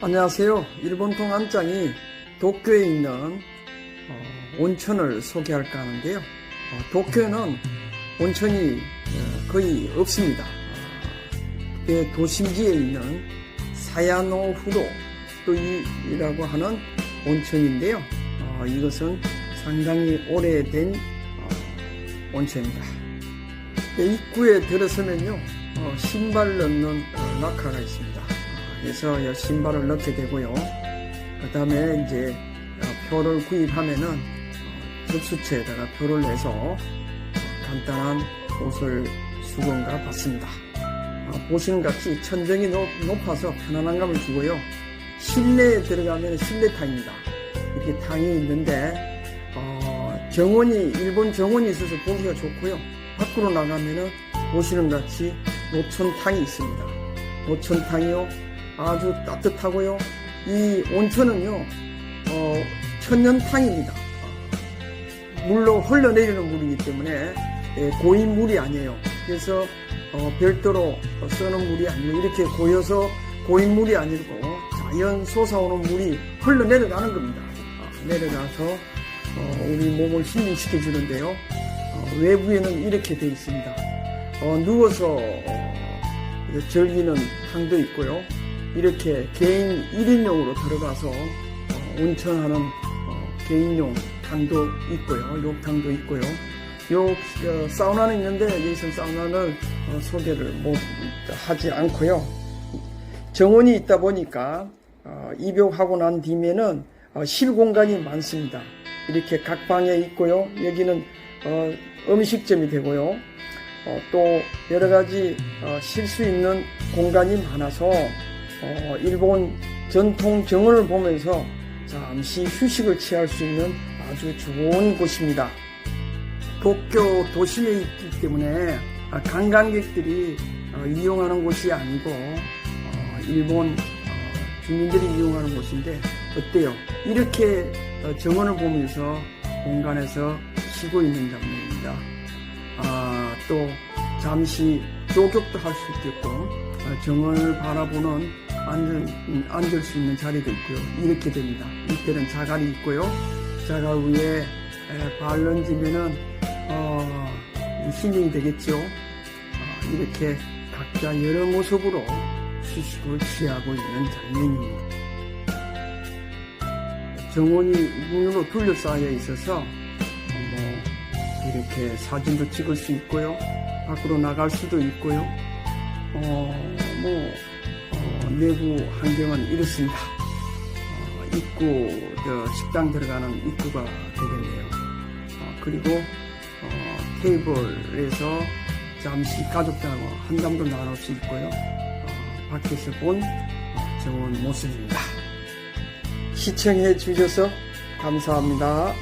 안녕하세요. 일본통 안장이 도쿄에 있는 어, 온천을 소개할까 하는데요. 어, 도쿄에는 온천이 어, 거의 없습니다. 도심지에 있는 사야노 후도이라고 하는 온천인데요. 어, 이것은 상당히 오래된 어, 온천입니다. 네, 입구에 들어서면요, 어, 신발 넣는 어, 락카가 있습니다. 어, 그래서 이 신발을 넣게 되고요. 그 다음에 이제 어, 표를 구입하면은 어, 접수처에다가 표를 내서 어, 간단한 옷을 수건과 받습니다. 어, 보시는 같이 천정이 높, 높아서 편안한 감을 주고요. 실내에 들어가면 실내탕입니다. 이렇게 탕이 있는데 어, 정원이 일본 정원이 있어서 보기가 좋고요. 밖으로 나가면은 보시는 같이 노천탕이 있습니다. 노천탕이요 아주 따뜻하고요. 이 온천은요 어, 천연탕입니다. 물로 흘러내리는 물이기 때문에 예, 고인 물이 아니에요. 그래서 어, 별도로 쓰는 물이 아니고 이렇게 고여서 고인 물이 아니고 자연 솟아오는 물이 흘러내려가는 겁니다. 아, 내려가서 어, 우리 몸을 힐링시켜 주는데요. 어, 외부에는 이렇게 되어 있습니다. 어, 누워서 어, 즐기는 탕도 있고요. 이렇게 개인 1인용으로 들어가서 어, 온천하는 어, 개인용 탕도 있고요. 욕탕도 있고요. 요 어, 사우나는 있는데 여기서 사우나를 어, 소개를 못 하지 않고요. 정원이 있다 보니까 어, 입욕하고 난 뒤면은 어, 실 공간이 많습니다. 이렇게 각 방에 있고요. 여기는 어, 음식점이 되고요. 어, 또 여러 가지 어, 쉴수 있는 공간이 많아서 어, 일본 전통 정원을 보면서 잠시 휴식을 취할 수 있는 아주 좋은 곳입니다. 도쿄 도심에 있기 때문에 아, 관광객들이 어, 이용하는 곳이 아니고 어, 일본 어, 주민들이 이용하는 곳인데 어때요? 이렇게 어, 정원을 보면서 공간에서 쉬고 있는 장면입니다. 아, 또 잠시 조격도 할 수 있겠고 어, 정원을 바라보는 앉을, 음, 앉을 수 있는 자리도 있고요. 이렇게 됩니다. 이때는 자갈이 있고요. 자갈 위에 에, 발 얹으면은 어, 힐링이 되겠죠. 어, 이렇게 각자 여러 모습으로 휴식을 취하고 있는 장면입니다. 정원이 문으로 둘러싸여 있어서 어, 뭐 이렇게 사진도 찍을 수 있고요. 밖으로 나갈 수도 있고요. 어, 뭐 어, 내부 환경은 이렇습니다. 어, 입구 저 식당 들어가는 입구가 되겠네요. 어, 그리고 어, 테이블에서 잠시 가족들하고 한담도 나눌 수 있고요. 어, 밖에서 본 어, 정원 모습입니다. 시청해 주셔서 감사합니다.